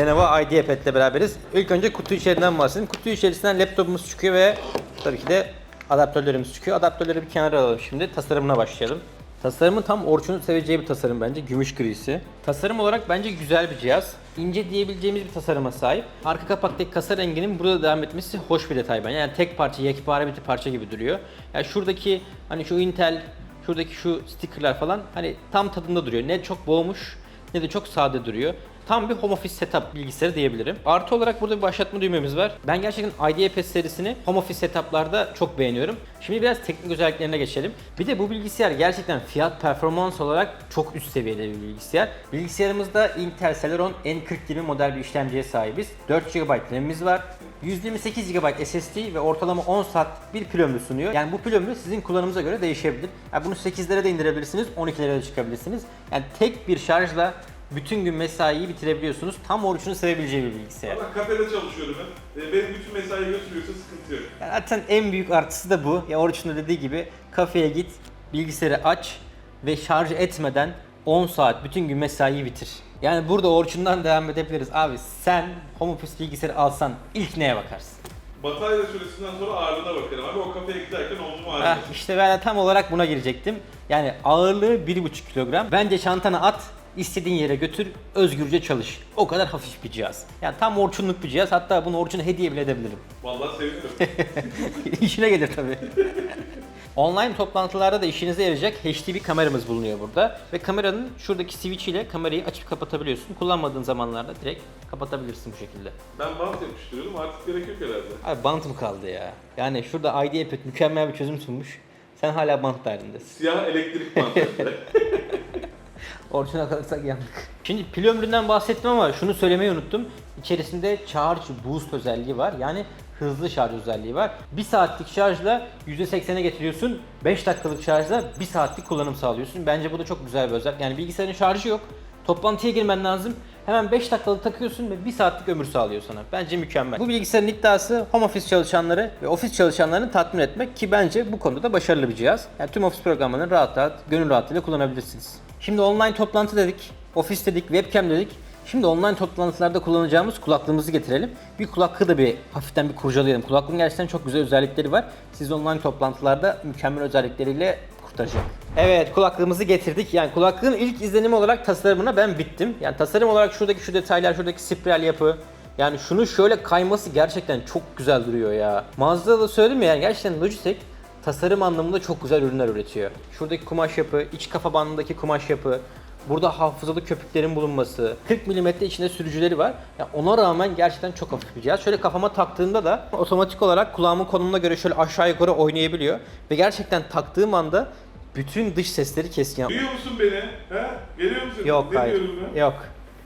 Lenovo IdeaPad'le beraberiz. İlk önce kutu içerisinden bahsedelim. Kutu içerisinden laptopumuz çıkıyor ve tabii ki de adaptörlerimiz çıkıyor. Adaptörleri bir kenara alalım şimdi. Tasarımına başlayalım. Tasarımı tam Orçun'un seveceği bir tasarım bence. Gümüş grisi. Tasarım olarak bence güzel bir cihaz. İnce diyebileceğimiz bir tasarıma sahip. Arka kapaktaki kasa renginin burada devam etmesi hoş bir detay bence. Yani tek parça, yekpare bir parça gibi duruyor. Yani şuradaki hani şu Intel, şuradaki şu stickerlar falan hani tam tadında duruyor. Ne çok boğmuş ne de çok sade duruyor. Tam bir home office setup bilgisayarı diyebilirim. Artı olarak burada bir başlatma düğmemiz var. Ben gerçekten IdeaPad serisini home office setuplarda çok beğeniyorum. Şimdi biraz teknik özelliklerine geçelim. Bir de bu bilgisayar gerçekten fiyat performans olarak çok üst seviyede bir bilgisayar. Bilgisayarımızda Intel Celeron N4020 model bir işlemciye sahibiz. 4 GB RAM'imiz var. 128 GB SSD ve ortalama 10 saat bir pil ömrü sunuyor. Yani bu pil ömrü sizin kullanımınıza göre değişebilir. Yani bunu 8'lere de indirebilirsiniz, 12'lere de çıkabilirsiniz. Yani tek bir şarjla bütün gün mesaiyi bitirebiliyorsunuz. Tam orucunu sevebileceği bir bilgisayar. Ama kafede çalışıyorum ben. E, benim bütün mesai götürüyorsa sıkıntı yok. Yani zaten en büyük artısı da bu. Ya Orçun'un dediği gibi kafeye git, bilgisayarı aç ve şarj etmeden 10 saat bütün gün mesaiyi bitir. Yani burada Orçun'dan devam edebiliriz. Abi sen home office bilgisayarı alsan ilk neye bakarsın? Batarya süresinden sonra ağırlığına bakarım abi. O kafeye giderken omzum Heh, ağrıyor. işte ben de tam olarak buna girecektim. Yani ağırlığı 1,5 kilogram. Bence çantana at, istediğin yere götür, özgürce çalış. O kadar hafif bir cihaz. Yani tam Orçunluk bir cihaz. Hatta bunu Orçun'a hediye bile edebilirim. Vallahi sevinirim. İşine gelir tabii. Online toplantılarda da işinize yarayacak HD bir kameramız bulunuyor burada. Ve kameranın şuradaki switch ile kamerayı açıp kapatabiliyorsun. Kullanmadığın zamanlarda direkt kapatabilirsin bu şekilde. ben bant yapıştırıyordum artık gerek yok herhalde. Abi bant mı kaldı ya? Yani şurada IdeaPad mükemmel bir çözüm sunmuş. Sen hala bant derdindesin. Siyah elektrik bantı. Orijinal kalırsak yandık. Şimdi pil ömründen bahsettim ama şunu söylemeyi unuttum. İçerisinde Charge Boost özelliği var. Yani hızlı şarj özelliği var. 1 saatlik şarjla %80'e getiriyorsun. 5 dakikalık şarjla 1 saatlik kullanım sağlıyorsun. Bence bu da çok güzel bir özellik. Yani bilgisayarın şarjı yok. Toplantıya girmen lazım. Hemen 5 dakikalık takıyorsun ve 1 saatlik ömür sağlıyor sana. Bence mükemmel. Bu bilgisayarın iddiası home office çalışanları ve ofis çalışanlarını tatmin etmek ki bence bu konuda da başarılı bir cihaz. Yani tüm ofis programlarını rahat rahat, gönül rahatlığıyla kullanabilirsiniz. Şimdi online toplantı dedik, ofis dedik, webcam dedik. Şimdi online toplantılarda kullanacağımız kulaklığımızı getirelim. Bir kulaklığı da bir hafiften bir kurcalayalım. Kulaklığın gerçekten çok güzel özellikleri var. Siz online toplantılarda mükemmel özellikleriyle kurtaracak. Evet kulaklığımızı getirdik. Yani kulaklığın ilk izlenimi olarak tasarımına ben bittim. Yani tasarım olarak şuradaki şu detaylar, şuradaki spiral yapı, yani şunu şöyle kayması gerçekten çok güzel duruyor ya. Mağazada da söyledim ya yani gerçekten Logitech tasarım anlamında çok güzel ürünler üretiyor. Şuradaki kumaş yapı, iç kafa bandındaki kumaş yapı, burada hafızalı köpüklerin bulunması, 40 mm içinde sürücüleri var. Ya ona rağmen gerçekten çok hafif bir cihaz. Şöyle kafama taktığımda da otomatik olarak kulağımın konumuna göre şöyle aşağı yukarı oynayabiliyor. Ve gerçekten taktığım anda bütün dış sesleri keskin. Duyuyor musun beni? He? Geliyor musun? Yok ne hayır. Yok.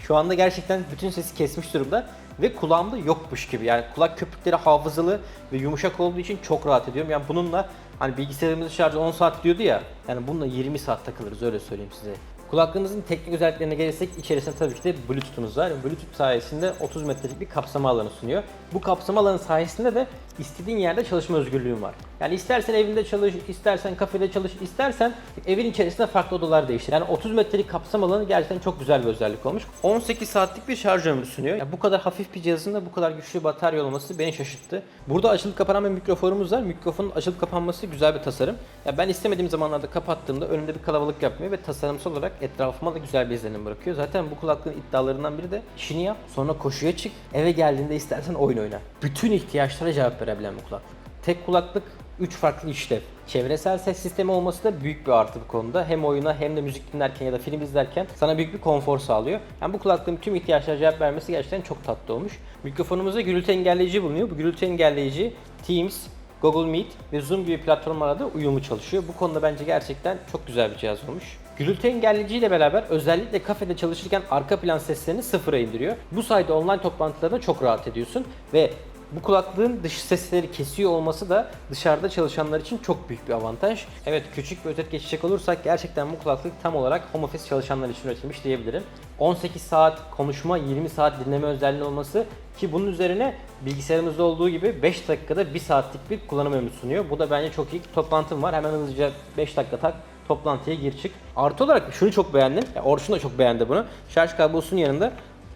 Şu anda gerçekten bütün sesi kesmiş durumda ve kulağımda yokmuş gibi. Yani kulak köpükleri hafızalı ve yumuşak olduğu için çok rahat ediyorum. Yani bununla hani bilgisayarımızın şarjı 10 saat diyordu ya. Yani bununla 20 saat takılırız öyle söyleyeyim size. Kulaklığımızın teknik özelliklerine gelirsek içerisinde tabii ki de Bluetooth'umuz var. Bluetooth sayesinde 30 metrelik bir kapsama alanı sunuyor. Bu kapsama alanı sayesinde de istediğin yerde çalışma özgürlüğün var. Yani istersen evinde çalış, istersen kafede çalış, istersen evin içerisinde farklı odalar değiştir. Yani 30 metrelik kapsama alanı gerçekten çok güzel bir özellik olmuş. 18 saatlik bir şarj ömrü sunuyor. Yani bu kadar hafif bir cihazın da bu kadar güçlü batarya olması beni şaşırttı. Burada açılıp kapanan bir mikrofonumuz var. Mikrofonun açılıp kapanması güzel bir tasarım. Ya ben istemediğim zamanlarda kapattığımda önümde bir kalabalık yapmıyor ve tasarımsal olarak etrafıma da güzel bir izlenim bırakıyor. Zaten bu kulaklığın iddialarından biri de işini yap, sonra koşuya çık, eve geldiğinde istersen oyun oyna. Bütün ihtiyaçlara cevap verebilen bir kulaklık. Tek kulaklık 3 farklı işlev. Çevresel ses sistemi olması da büyük bir artı bu konuda. Hem oyuna hem de müzik dinlerken ya da film izlerken sana büyük bir konfor sağlıyor. Yani bu kulaklığın tüm ihtiyaçlara cevap vermesi gerçekten çok tatlı olmuş. Mikrofonumuzda gürültü engelleyici bulunuyor. Bu gürültü engelleyici Teams, Google Meet ve Zoom gibi platformlarda uyumlu çalışıyor. Bu konuda bence gerçekten çok güzel bir cihaz olmuş. Gürültü engelleyici ile beraber özellikle kafede çalışırken arka plan seslerini sıfıra indiriyor. Bu sayede online toplantılarda çok rahat ediyorsun ve bu kulaklığın dış sesleri kesiyor olması da dışarıda çalışanlar için çok büyük bir avantaj. Evet küçük bir özet geçecek olursak gerçekten bu kulaklık tam olarak home office çalışanlar için üretilmiş diyebilirim. 18 saat konuşma, 20 saat dinleme özelliği olması ki bunun üzerine bilgisayarımızda olduğu gibi 5 dakikada 1 saatlik bir kullanım ömrü sunuyor. Bu da bence çok iyi. Toplantım var. Hemen hızlıca 5 dakika tak toplantıya gir çık. Artı olarak şunu çok beğendim. Ya Orçun da çok beğendi bunu. Şarj kablosunun yanında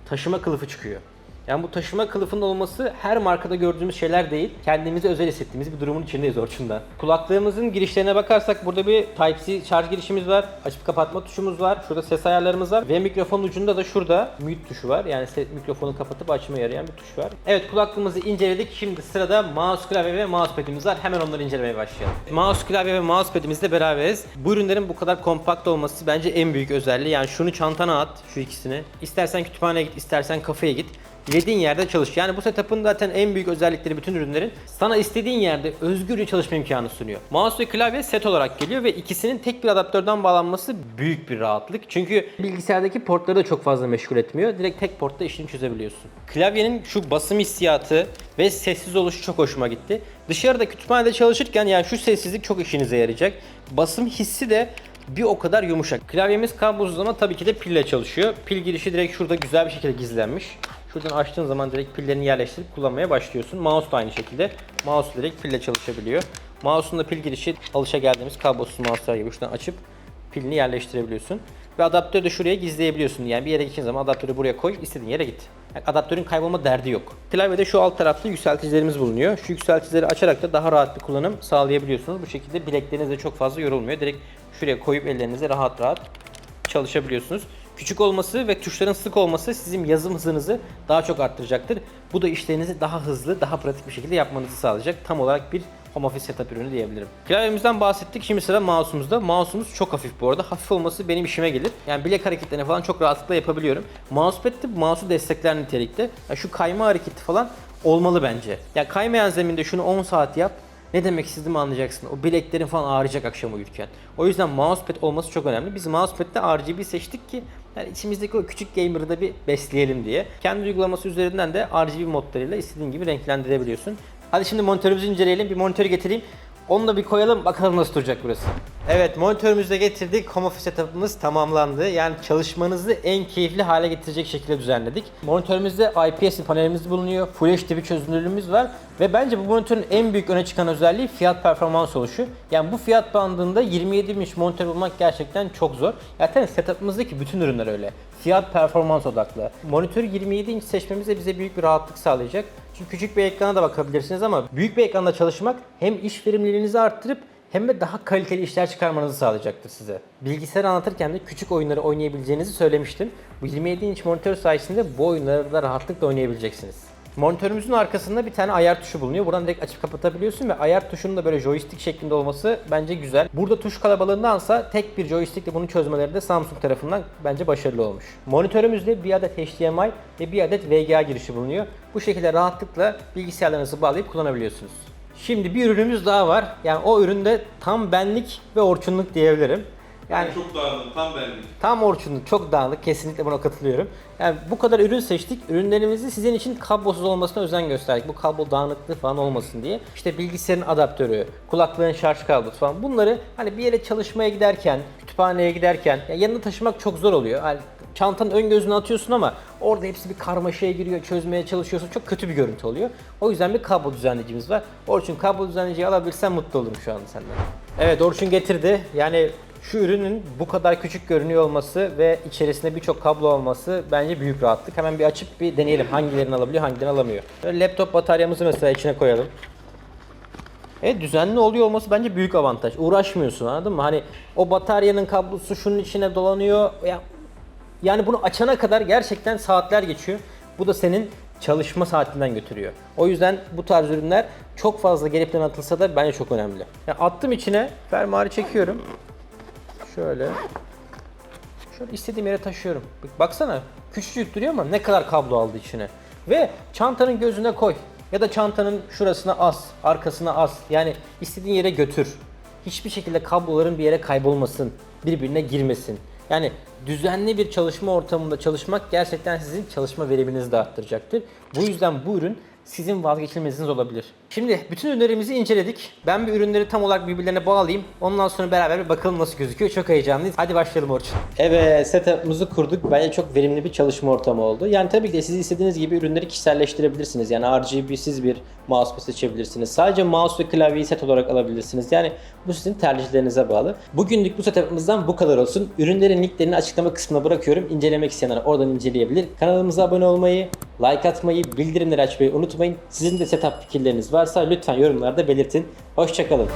taşıma kılıfı çıkıyor. Yani bu taşıma kılıfının olması her markada gördüğümüz şeyler değil. Kendimizi özel hissettiğimiz bir durumun içindeyiz Orçun'da. Kulaklığımızın girişlerine bakarsak burada bir Type-C şarj girişimiz var. Açıp kapatma tuşumuz var. Şurada ses ayarlarımız var. Ve mikrofonun ucunda da şurada mute tuşu var. Yani mikrofonu kapatıp açmaya yarayan bir tuş var. Evet kulaklığımızı inceledik. Şimdi sırada mouse klavye ve mousepad'imiz var. Hemen onları incelemeye başlayalım. Mouse klavye ve mousepad'imizle beraberiz. Bu ürünlerin bu kadar kompakt olması bence en büyük özelliği. Yani şunu çantana at, şu ikisini. İstersen kütüphaneye git, istersen kafeye git. Dilediğin yerde çalış. Yani bu setup'ın zaten en büyük özellikleri bütün ürünlerin sana istediğin yerde özgürce çalışma imkanı sunuyor. Mouse ve klavye set olarak geliyor ve ikisinin tek bir adaptörden bağlanması büyük bir rahatlık. Çünkü bilgisayardaki portları da çok fazla meşgul etmiyor. Direkt tek portta işini çözebiliyorsun. Klavyenin şu basım hissiyatı ve sessiz oluşu çok hoşuma gitti. Dışarıda kütüphanede çalışırken yani şu sessizlik çok işinize yarayacak. Basım hissi de bir o kadar yumuşak. Klavyemiz kablosuz ama tabii ki de pille çalışıyor. Pil girişi direkt şurada güzel bir şekilde gizlenmiş. Şuradan açtığın zaman direkt pillerini yerleştirip kullanmaya başlıyorsun. Mouse da aynı şekilde. Mouse direkt pille çalışabiliyor. Mouse'un da pil girişi alışa geldiğimiz kablosuz mouse'lar gibi şuradan açıp pilini yerleştirebiliyorsun. Ve adaptörü de şuraya gizleyebiliyorsun. Yani bir yere gideceğin zaman adaptörü buraya koy, istediğin yere git. Yani adaptörün kaybolma derdi yok. Klavyede şu alt tarafta yükselticilerimiz bulunuyor. Şu yükselticileri açarak da daha rahat bir kullanım sağlayabiliyorsunuz. Bu şekilde bilekleriniz de çok fazla yorulmuyor. Direkt şuraya koyup ellerinize rahat rahat çalışabiliyorsunuz. Küçük olması ve tuşların sık olması sizin yazım hızınızı daha çok arttıracaktır. Bu da işlerinizi daha hızlı, daha pratik bir şekilde yapmanızı sağlayacak. Tam olarak bir home office setup ürünü diyebilirim. Klavyemizden bahsettik. Şimdi sıra mouse'umuzda. Mouse'umuz çok hafif bu arada. Hafif olması benim işime gelir. Yani bilek hareketlerini falan çok rahatlıkla yapabiliyorum. Mousepad de mouse'u destekler nitelikte. Ya şu kayma hareketi falan olmalı bence. Ya kaymayan zeminde şunu 10 saat yap. Ne demek istediğimi anlayacaksın. O bileklerin falan ağrıyacak akşam uyurken. O yüzden mousepad olması çok önemli. Biz mousepad'de RGB seçtik ki yani içimizdeki o küçük gamer'ı da bir besleyelim diye. Kendi uygulaması üzerinden de RGB modlarıyla istediğin gibi renklendirebiliyorsun. Hadi şimdi monitörümüzü inceleyelim. Bir monitörü getireyim. Onu da bir koyalım bakalım nasıl duracak burası. Evet monitörümüzü de getirdik. Home office setup'ımız tamamlandı. Yani çalışmanızı en keyifli hale getirecek şekilde düzenledik. Monitörümüzde IPS panelimiz bulunuyor. Full HD bir çözünürlüğümüz var. Ve bence bu monitörün en büyük öne çıkan özelliği fiyat performans oluşu. Yani bu fiyat bandında 27 inç monitör bulmak gerçekten çok zor. Zaten setup'ımızdaki bütün ürünler öyle. Fiyat performans odaklı. Monitörü 27 inç seçmemiz de bize büyük bir rahatlık sağlayacak. Çünkü küçük bir ekrana da bakabilirsiniz ama büyük bir ekranda çalışmak hem iş verimliliğinizi arttırıp hem de daha kaliteli işler çıkarmanızı sağlayacaktır size. Bilgisayar anlatırken de küçük oyunları oynayabileceğinizi söylemiştim. Bu 27 inç monitör sayesinde bu oyunları da rahatlıkla oynayabileceksiniz. Monitörümüzün arkasında bir tane ayar tuşu bulunuyor. Buradan direkt açıp kapatabiliyorsun ve ayar tuşunun da böyle joystick şeklinde olması bence güzel. Burada tuş kalabalığındansa tek bir joystickle bunu çözmeleri de Samsung tarafından bence başarılı olmuş. Monitörümüzde bir adet HDMI ve bir adet VGA girişi bulunuyor. Bu şekilde rahatlıkla bilgisayarlarınızı bağlayıp kullanabiliyorsunuz. Şimdi bir ürünümüz daha var. Yani o üründe tam benlik ve orçunluk diyebilirim. Yani Yani çok dağıldım, tam benlik. Tam orçunluk, çok dağınık. Kesinlikle buna katılıyorum. Yani bu kadar ürün seçtik. Ürünlerimizi sizin için kablosuz olmasına özen gösterdik. Bu kablo dağınıklığı falan olmasın diye. İşte bilgisayarın adaptörü, kulaklığın şarj kablosu falan. Bunları hani bir yere çalışmaya giderken, kütüphaneye giderken ya yanında taşımak çok zor oluyor. Hani çantanın ön gözüne atıyorsun ama orada hepsi bir karmaşaya giriyor, çözmeye çalışıyorsun. Çok kötü bir görüntü oluyor. O yüzden bir kablo düzenleyicimiz var. Orçun kablo düzenleyiciyi alabilsen mutlu olurum şu anda senden. Evet Orçun getirdi. Yani şu ürünün bu kadar küçük görünüyor olması ve içerisinde birçok kablo olması bence büyük rahatlık. Hemen bir açıp bir deneyelim hangilerini alabiliyor, hangilerini alamıyor. Böyle laptop bataryamızı mesela içine koyalım. Evet düzenli oluyor olması bence büyük avantaj. Uğraşmıyorsun anladın mı? Hani o bataryanın kablosu şunun içine dolanıyor. Ya, yani bunu açana kadar gerçekten saatler geçiyor. Bu da senin çalışma saatinden götürüyor. O yüzden bu tarz ürünler çok fazla gelip atılsa da bence çok önemli. Yani attım içine, fermuarı çekiyorum. Şöyle. Şöyle istediğim yere taşıyorum. Bak- Baksana küçücük duruyor ama ne kadar kablo aldı içine. Ve çantanın gözüne koy. Ya da çantanın şurasına as, arkasına as. Yani istediğin yere götür. Hiçbir şekilde kabloların bir yere kaybolmasın, birbirine girmesin. Yani düzenli bir çalışma ortamında çalışmak gerçekten sizin çalışma veriminizi de arttıracaktır. Bu yüzden bu ürün sizin vazgeçilmeziniz olabilir. Şimdi bütün ürünlerimizi inceledik. Ben bir ürünleri tam olarak birbirlerine bağlayayım. Ondan sonra beraber bir bakalım nasıl gözüküyor. Çok heyecanlıyız. Hadi başlayalım Orçun. Evet setup'ımızı kurduk. Bence çok verimli bir çalışma ortamı oldu. Yani tabii ki de siz istediğiniz gibi ürünleri kişiselleştirebilirsiniz. Yani RGB'siz bir mousepad seçebilirsiniz. Sadece mouse ve klavyeyi set olarak alabilirsiniz. Yani bu sizin tercihlerinize bağlı. Bugünlük bu setup'ımızdan bu kadar olsun. Ürünlerin linklerini açıklama kısmına bırakıyorum. İncelemek isteyenler oradan inceleyebilir. Kanalımıza abone olmayı, like atmayı, bildirimleri açmayı unutmayın. Sizin de setup fikirleriniz varsa lütfen yorumlarda belirtin. Hoşçakalın.